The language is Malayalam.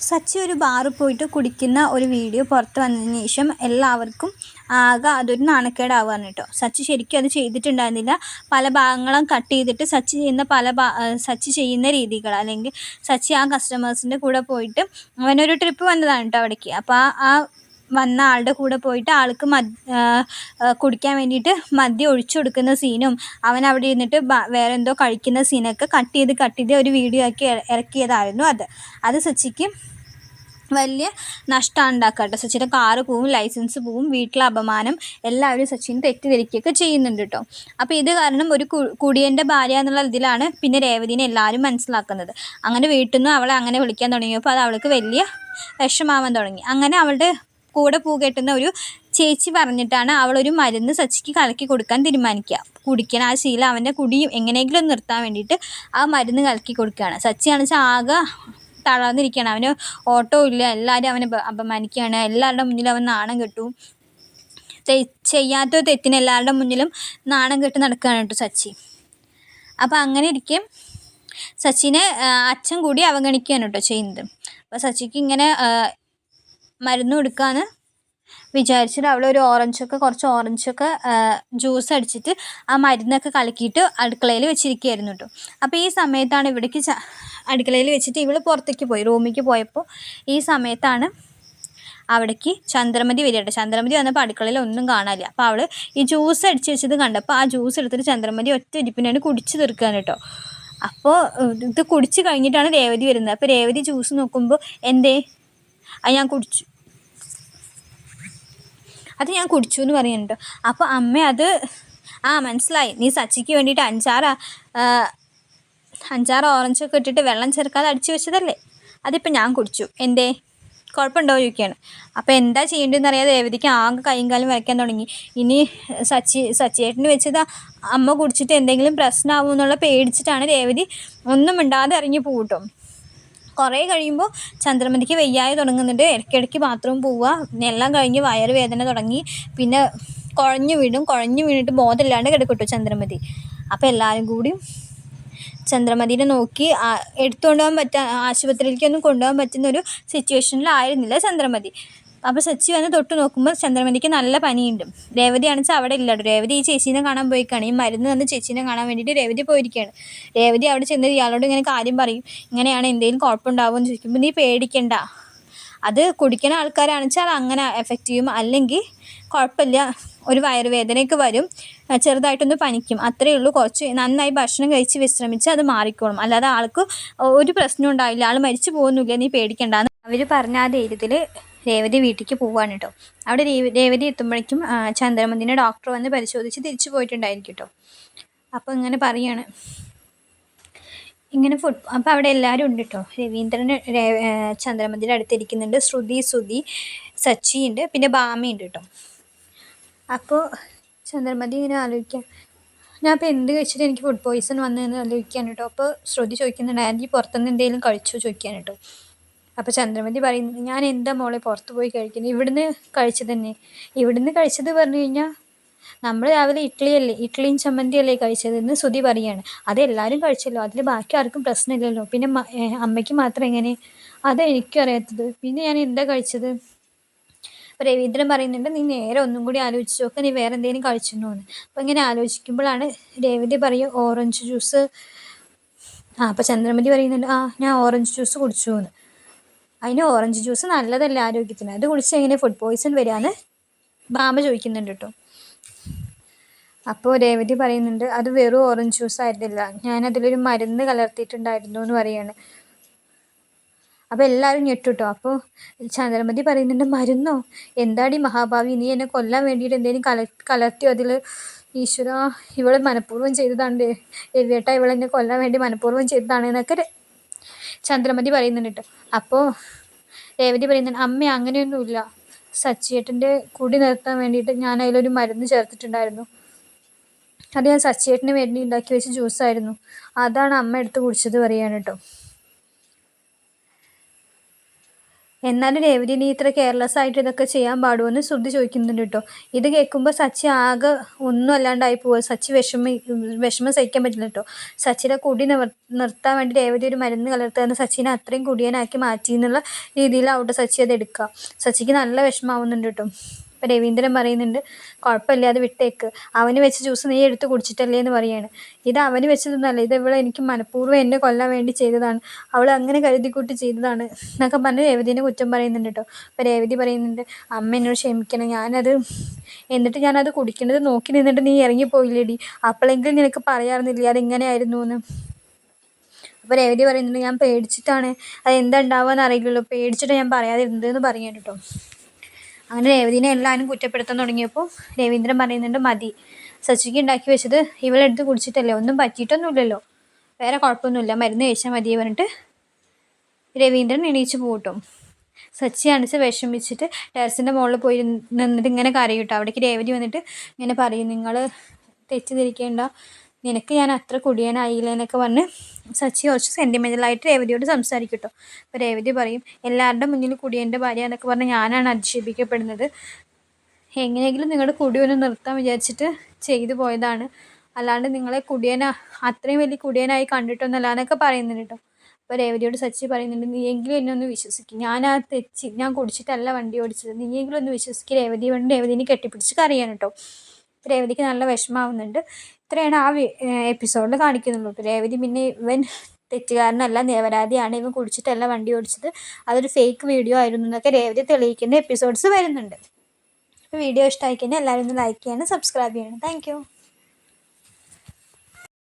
സച്ചി ഒരു ബാറിൽ പോയിട്ട് കുടിക്കുന്ന ഒരു വീഡിയോ പുറത്ത് വന്നതിന് ശേഷം എല്ലാവർക്കും ആകെ അതൊരു നാണക്കേടാവുകയാണ് കേട്ടോ. സച്ചി ശരിക്കും അത് ചെയ്തിട്ടുണ്ടായിരുന്നില്ല. പല ഭാഗങ്ങളും കട്ട് ചെയ്തിട്ട് സച്ചി ചെയ്യുന്ന പല സച്ചി ചെയ്യുന്ന രീതികൾ അല്ലെങ്കിൽ സച്ചി ആ കസ്റ്റമേഴ്സിന്റെ കൂടെ പോയിട്ട് അവനൊരു ട്രിപ്പ് വന്നതാണ് കേട്ടോ അവിടേക്ക്. അപ്പോൾ ആ വന്ന ആളുടെ കൂടെ പോയിട്ട് ആൾക്ക് കുടിക്കാൻ വേണ്ടിയിട്ട് മദ്യം ഒഴിച്ചു കൊടുക്കുന്ന സീനും അവൻ അവിടെ ഇരുന്നിട്ട് വേറെ എന്തോ കഴിക്കുന്ന സീനൊക്കെ കട്ട് ചെയ്ത് കട്ട് ചെയ്ത് ഒരു വീഡിയോ ആക്കി ഇറക്കിയതായിരുന്നു അത്. അത് സച്ചിക്ക് വലിയ നഷ്ടമാണ് ഉണ്ടാക്കുക കേട്ടോ സച്ചിന്റെ കാറ് പോവും ലൈസൻസ് പോവും വീട്ടിലെ അപമാനം എല്ലാവരും സച്ചിൻ തെറ്റിദ്ധരിക്കുകയൊക്കെ ചെയ്യുന്നുണ്ട് കേട്ടോ അപ്പോൾ ഇത് കാരണം ഒരു കുടിയന്റെ ഭാര്യ എന്നുള്ള ഇതിലാണ് പിന്നെ രേവതിനെ എല്ലാവരും മനസ്സിലാക്കുന്നത്. അങ്ങനെ വീട്ടിൽ നിന്ന് അവളെ അങ്ങനെ വിളിക്കാൻ തുടങ്ങിയപ്പോൾ അത് അവൾക്ക് വലിയ വിഷമാവാൻ തുടങ്ങി. അങ്ങനെ അവളുടെ കൂടെ പൂ കെട്ടുന്ന ഒരു ചേച്ചി പറഞ്ഞിട്ടാണ് ഒരു മരുന്ന് സച്ചിക്ക് കലക്കി കൊടുക്കാൻ തീരുമാനിക്കുക. കുടിക്കണം ആ ശീലം അവന്റെ കുടിയും എങ്ങനെയെങ്കിലും നിർത്താൻ വേണ്ടിയിട്ട് ആ മരുന്ന് കലക്കി കൊടുക്കുകയാണ്. സച്ചിയാണ് വെച്ചാൽ ആകെ തളർന്നിരിക്കുകയാണ്. അവന് ഓട്ടോ ഇല്ല. എല്ലാവരും അവനെ അപമാനിക്കുകയാണ്. എല്ലാവരുടെ മുന്നിൽ അവൻ നാണം കെട്ടു. ചെയ്യാത്ത തെറ്റിന് എല്ലാവരുടെ മുന്നിലും നാണം കെട്ട് നടക്കുകയാണ് കേട്ടോ സച്ചി. അപ്പോൾ അങ്ങനെ ഇരിക്കും സച്ചിനെ അച്ഛൻ കൂടി അവഗണിക്കുകയാണ് കേട്ടോ ചെയ്യുന്നത്. അപ്പോൾ സച്ചിക്ക് ഇങ്ങനെ മരുന്ന് കൊടുക്കാമെന്ന് വിചാരിച്ചിട്ട് അവൾ ഒരു ഓറഞ്ചൊക്കെ കുറച്ച് ഓറഞ്ചൊക്കെ ജ്യൂസ് അടിച്ചിട്ട് ആ മരുന്നൊക്കെ കലക്കിയിട്ട് അടുക്കളയിൽ വെച്ചിരിക്കുകയായിരുന്നു കേട്ടോ അപ്പോൾ ഈ സമയത്താണ് ഇവിടേക്ക് അടുക്കളയിൽ വെച്ചിട്ട് ഇവൾ പുറത്തേക്ക് പോയി റൂമിലേക്ക് പോയപ്പോൾ ഈ സമയത്താണ് അവിടേക്ക് ചന്ദ്രമതി വരികട്ടെ ചന്ദ്രമതി വന്നപ്പോൾ അടുക്കളയിൽ ഒന്നും കാണാനില്ല. അപ്പോൾ അവൾ ഈ ജ്യൂസ് അടിച്ച് വെച്ചത് കണ്ടപ്പോൾ ആ ജ്യൂസ് എടുത്തിട്ട് ചന്ദ്രമതി ഒറ്റ ഇരിപ്പിനാണ് കുടിച്ച് തീർക്കുകയാണ് കേട്ടോ അപ്പോൾ ഇത് കുടിച്ച് കഴിഞ്ഞിട്ടാണ് രേവതി വരുന്നത്. അപ്പോൾ രേവതി ജ്യൂസ് നോക്കുമ്പോൾ എന്തേ? അത് ഞാൻ കുടിച്ചു. അത് ഞാൻ കുടിച്ചു എന്ന് പറയുന്നുണ്ട്. അപ്പോൾ അമ്മ അത് ആ മനസ്സിലായി. നീ സച്ചിക്ക് വേണ്ടിയിട്ട് അഞ്ചാറ് അഞ്ചാറ് ഓറഞ്ചൊക്കെ ഇട്ടിട്ട് വെള്ളം ചേർക്കാതെ അടിച്ചു വെച്ചതല്ലേ? അതിപ്പോൾ ഞാൻ കുടിച്ചു. എന്തേ? കുഴപ്പമുണ്ടോ ചോദിക്കുകയാണ്. അപ്പോൾ എന്താ ചെയ്യേണ്ടതെന്ന് അറിയാതെ രേവതിക്ക് ആകെ കൈയും കാലും വരയ്ക്കാൻ തുടങ്ങി. ഇനി സച്ചി സച്ചിയേട്ടന് വെച്ചത് അമ്മ കുടിച്ചിട്ട് എന്തെങ്കിലും പ്രശ്നമാവും എന്നുള്ള പേടിച്ചിട്ടാണ് രേവതി ഒന്നും മിണ്ടാതെ ഇറങ്ങി പോകട്ടോ കുറേ കഴിയുമ്പോൾ ചന്ദ്രമതിക്ക് വയ്യാതെ തുടങ്ങുന്നുണ്ട്. ഇടയ്ക്കിടയ്ക്ക് ബാത്റൂം പോവുക എല്ലാം കഴിഞ്ഞ് വയർ വേദന തുടങ്ങി. പിന്നെ കുഴഞ്ഞു വീടും കുഴഞ്ഞു വീണിട്ട് ബോധമില്ലാണ്ട് കിടക്കട്ടു ചന്ദ്രമതി. അപ്പോൾ എല്ലാവരും കൂടി ചന്ദ്രമതിനെ നോക്കി എടുത്തുകൊണ്ടുപോകാൻ പറ്റാ ആശുപത്രിയിലേക്കൊന്നും കൊണ്ടുപോകാൻ പറ്റുന്ന ഒരു സിറ്റുവേഷനിലായിരുന്നില്ല ചന്ദ്രമതി. അപ്പോൾ സച്ചി വന്ന് തൊട്ട് നോക്കുമ്പോൾ ചന്ദ്രമതിക്ക് നല്ല പനിയുണ്ട്. രേവതിയാണെന്ന് ആണെച്ചാൽ അവിടെ ഇല്ല രേവതി ഈ ചേച്ചീനെ കാണാൻ പോയിക്കാണ്. ഈ മരുന്ന് വന്ന് ചേച്ചീനെ കാണാൻ വേണ്ടിയിട്ട് രേവതി പോയിരിക്കുകയാണ് രേവതി അവിടെ ചെന്ന് ഇയാളോട് ഇങ്ങനെ കാര്യം പറയും. ഇങ്ങനെയാണ് എന്തെങ്കിലും കുഴപ്പമുണ്ടാവുമെന്ന് ചോദിക്കുമ്പോൾ നീ പേടിക്കണ്ട. അത് കുടിക്കുന്ന ആൾക്കാരാണെന്ന് വെച്ചാൽ അങ്ങനെ എഫക്റ്റ് ചെയ്യും. അല്ലെങ്കിൽ കുഴപ്പമില്ല. ഒരു വയറുവേദനയൊക്കെ വരും. ചെറുതായിട്ടൊന്ന് പനിക്കും. അത്രയേ ഉള്ളൂ. കുറച്ച് നന്നായി ഭക്ഷണം കഴിച്ച് വിശ്രമിച്ച് അത് മാറിക്കോളും. അല്ലാതെ ആൾക്ക് ഒരു പ്രശ്നം ഉണ്ടാവില്ല. ആൾ മരിച്ചു പോകുന്നില്ല. നീ പേടിക്കണ്ട. അവർ പറഞ്ഞ ആ ധൈര്യത്തിൽ രേവതി വീട്ടിലേക്ക് പോവാണ് കേട്ടോ അവിടെ രേവതി എത്തുമ്പോഴേക്കും ചന്ദ്രമതിനെ ഡോക്ടർ വന്ന് പരിശോധിച്ച് തിരിച്ചു പോയിട്ടുണ്ടായിരിക്കും കേട്ടോ അപ്പോൾ ഇങ്ങനെ പറയാണ്. ഇങ്ങനെ ഫുഡ് അപ്പോൾ അവിടെ എല്ലാവരും ഉണ്ട് കേട്ടോ രവീന്ദ്രൻ ചന്ദ്രമതിയുടെ അടുത്തിരിക്കുന്നുണ്ട്. ശ്രുതി സുതി സച്ചി ഉണ്ട്. പിന്നെ ബാമി ഉണ്ട് കേട്ടോ അപ്പോൾ ചന്ദ്രമതി ഇങ്ങനെ ആലോചിക്കാം. ഞാൻ അപ്പോൾ എന്ത് കഴിച്ചിട്ട് എനിക്ക് ഫുഡ് പോയിസൺ വന്നതെന്ന് ആലോചിക്കാൻ കേട്ടോ അപ്പോൾ ശ്രുതി ചോദിക്കുന്നുണ്ട് ആന്റി പുറത്തുനിന്ന് എന്തെങ്കിലും കഴിച്ചോ? ചോദിക്കാൻ കേട്ടോ അപ്പോൾ ചന്ദ്രമതി പറയുന്നത് ഞാൻ എന്താ മോളെ പുറത്ത് പോയി കഴിക്കുന്നത്? ഇവിടുന്ന് കഴിച്ചത് തന്നെ. ഇവിടുന്ന് കഴിച്ചത് പറഞ്ഞു കഴിഞ്ഞാൽ നമ്മൾ രാവിലെ ഇഡ്ഡലിയല്ലേ ഇഡ്ഡലിയും ചമ്മന്തിയല്ലേ കഴിച്ചതെന്ന് ശ്രുതി പറയാണ്. അതെല്ലാവരും കഴിച്ചല്ലോ അതിൽ ബാക്കി ആർക്കും പ്രശ്നമില്ലല്ലോ. പിന്നെ അമ്മയ്ക്ക് മാത്രം എങ്ങനെ? അതാ എനിക്കും അറിയാത്തത്. പിന്നെ ഞാൻ എന്താ കഴിച്ചത്? രവീന്ദ്രൻ പറയുന്നുണ്ട് നീ നേരെ ഒന്നും കൂടി ആലോചിച്ച് നോക്കുക നീ വേറെ എന്തെങ്കിലും കഴിച്ചിട്ടുണ്ടോ എന്ന്. അപ്പോൾ ഇങ്ങനെ ആലോചിക്കുമ്പോഴാണ് രേവതി പറയും ഓറഞ്ച് ജ്യൂസ്. ആ അപ്പോൾ ചന്ദ്രമതി പറയുന്നുണ്ട് ആ ഞാൻ ഓറഞ്ച് ജ്യൂസ് കുടിച്ചു എന്ന്. അതിന് ഓറഞ്ച് ജ്യൂസ് നല്ലതല്ല ആരോഗ്യത്തിന്? അത് കുടിച്ച് എങ്ങനെ ഫുഡ് പോയിസൺ വരികയെന്ന് ബാമ ചോദിക്കുന്നുണ്ട് കേട്ടോ. അപ്പോൾ രേവതി പറയുന്നുണ്ട് അത് വെറും ഓറഞ്ച് ജ്യൂസ് ആയിരുന്നില്ല. ഞാൻ അതിലൊരു മരുന്ന് കലർത്തിയിട്ടുണ്ടായിരുന്നു എന്ന് പറയാണ്. അപ്പോൾ എല്ലാവരും ഞെട്ടുട്ടോ അപ്പോൾ ചന്ദ്രമതി പറയുന്നുണ്ട് മരുന്നോ? എന്താടി മഹാഭാവി? നീ എന്നെ കൊല്ലാൻ വേണ്ടിയിട്ട് എന്തെങ്കിലും കല കലർത്തിയോ? അതിൽ ഈശ്വര ഇവളെ മനഃപൂർവം ചെയ്തതാണ് എവിയേട്ട ഇവളെന്നെ കൊല്ലാൻ വേണ്ടി മനഃപൂർവം ചെയ്തതാണ് എന്നൊക്കെ ചന്ദ്രമതി പറയുന്നുണ്ട്. അപ്പോൾ രേവതി പറയുന്നുണ്ട് അമ്മ അങ്ങനെയൊന്നുമില്ല. സച്ചിയേട്ടന്റെ കുടി നിർത്താൻ വേണ്ടിയിട്ട് ഞാൻ അതിലൊരു മരുന്ന് ചേർത്തിട്ടുണ്ടായിരുന്നു. അത് ഞാൻ സച്ചിയേട്ടന് വേണ്ടി ഉണ്ടാക്കി വെച്ച ജ്യൂസായിരുന്നു. അതാണ് അമ്മ എടുത്ത് കുടിച്ചത് പറയാണ് കേട്ടോ. എന്നാലും രേവതി നീ ഇത്ര കെയർലെസ് ആയിട്ട് ഇതൊക്കെ ചെയ്യാൻ പാടുമെന്ന് ശ്രുതി ചോദിക്കുന്നുണ്ട് കേട്ടോ. ഇത് കേൾക്കുമ്പോൾ സച്ചി ആകെ ഒന്നും അല്ലാണ്ടായി പോവുക സച്ചി വിഷമ വിഷമം സഹിക്കാൻ പറ്റില്ല കേട്ടോ. സച്ചിനെ കുടി നിവർ നിർത്താൻ വേണ്ടി രേവതി ഒരു മരുന്ന് കലർത്തുന്ന സച്ചിനെ അത്രയും കുടിയനാക്കി മാറ്റി എന്നുള്ള രീതിയിലാവട്ടെ സച്ചി അത് എടുക്കുക സച്ചിക്ക് നല്ല വിഷമാവുന്നുണ്ട് കേട്ടോ. അപ്പോൾ രവീന്ദ്രൻ പറയുന്നുണ്ട് കുഴപ്പമില്ല അത് വിട്ടേക്ക്. അവന് വെച്ച് ജ്യൂസ് നീ എടുത്ത് കുടിച്ചിട്ടല്ലേ എന്ന് പറയാണ്. ഇത് അവന് വെച്ചതൊന്നല്ല ഇത് ഇവളെ എനിക്ക് മനഃപൂർവം എന്നെ കൊല്ലാൻ വേണ്ടി ചെയ്തതാണ്. അവൾ അങ്ങനെ കരുതിക്കൂട്ടി ചെയ്തതാണ് എന്നൊക്കെ പറഞ്ഞ് രേവതിനെ കുറ്റം പറയുന്നുണ്ട് കേട്ടോ അപ്പോൾ രേവതി പറയുന്നുണ്ട് അമ്മ എന്നോട് ക്ഷമിക്കണം. ഞാനത് എന്നിട്ട് ഞാനത് കുടിക്കുന്നത് നോക്കി നിന്നിട്ട് നീ ഇറങ്ങിപ്പോയില്ലേടി. അപ്പോഴെങ്കിലും നിനക്ക് പറയാറുന്നില്ല അതിങ്ങനെയായിരുന്നു എന്ന്? അപ്പോൾ രേവതി പറയുന്നുണ്ട് ഞാൻ പേടിച്ചിട്ടാണ്. അത് എന്താ ഉണ്ടാവുക അറിയില്ലല്ലോ. പേടിച്ചിട്ട് ഞാൻ പറയാതിരുന്നത് എന്ന് പറയാൻ കേട്ടോ അങ്ങനെ രേവതിനെ എല്ലാവരും കുറ്റപ്പെടുത്താൻ തുടങ്ങിയപ്പോൾ രവീന്ദ്രൻ പറയുന്നുണ്ട് മതി. സച്ചിക്ക് ഉണ്ടാക്കി വെച്ചത് ഇവളെടുത്ത് കുടിച്ചിട്ടല്ലേ ഒന്നും പറ്റിയിട്ടൊന്നുമില്ലല്ലോ. വേറെ കുഴപ്പമൊന്നുമില്ല മരുന്ന് കഴിച്ചാൽ മതി പറഞ്ഞിട്ട് രവീന്ദ്രൻ എണീച്ച് പോകട്ടും സച്ചി അണിച്ച് വിഷമിച്ചിട്ട് ടെറസിന്റെ മുകളിൽ പോയി നിന്നിട്ട് ഇങ്ങനെ കരയൂട്ടോ അവിടേക്ക് രേവതി വന്നിട്ട് ഇങ്ങനെ പറയും നിങ്ങൾ തെറ്റിദ്ധരിക്കേണ്ട. നിനക്ക് ഞാൻ അത്ര കുടിയനായില്ല എന്നൊക്കെ പറഞ്ഞ് സച്ചി കുറച്ച് സെന്റിമെന്റലായിട്ട് രേവതിയോട് സംസാരിക്കും കേട്ടോ അപ്പോൾ രേവതി പറയും എല്ലാവരുടെ മുന്നിൽ കുടിയന്റെ ഭാര്യ എന്നൊക്കെ പറഞ്ഞ് ഞാനാണ് അധിക്ഷേപിക്കപ്പെടുന്നത്. എങ്ങനെയെങ്കിലും നിങ്ങളുടെ കുടി ഒന്ന് നിർത്താൻ വിചാരിച്ചിട്ട് ചെയ്തു പോയതാണ്. അല്ലാണ്ട് നിങ്ങളെ കുടിയന അത്രയും വലിയ കുടിയനായി കണ്ടിട്ടൊന്നല്ല എന്നൊക്കെ പറയുന്നുണ്ട് കേട്ടോ. അപ്പോൾ രേവതിയോട് സച്ചി പറയുന്നുണ്ട് നീ എങ്കിലും എന്നെ ഒന്ന് വിശ്വസിക്കും. ഞാൻ ആ തെച്ചി ഞാൻ കുടിച്ചിട്ടല്ല വണ്ടി ഓടിച്ചത്. നീയെങ്കിലും ഒന്ന് വിശ്വസിക്കുക രേവതി വേണ്ടി രേവതിനെ കെട്ടിപ്പിടിച്ച് കറിയാണ് കേട്ടോ. രേവതിക്ക് നല്ല വിഷമാവുന്നുണ്ട് ഇത്രയാണ് ആ എപ്പിസോഡിൽ കാണിക്കുന്നുള്ളൂ. രേവതി പിന്നെ ഇവൻ തെറ്റുകാരനല്ല നിരപരാധിയാണ് ഇവൻ കുടിച്ചിട്ടല്ല വണ്ടി ഓടിച്ചത്. അതൊരു ഫേക്ക് വീഡിയോ ആയിരുന്നു എന്നൊക്കെ രേവതി തെളിയിക്കുന്ന എപ്പിസോഡ്സ് വരുന്നുണ്ട്. വീഡിയോ ഇഷ്ടമായി കഴിഞ്ഞാൽ എല്ലാവരും ഒന്ന് ലൈക്ക് ചെയ്യണം സബ്സ്ക്രൈബ് ചെയ്യണം. താങ്ക്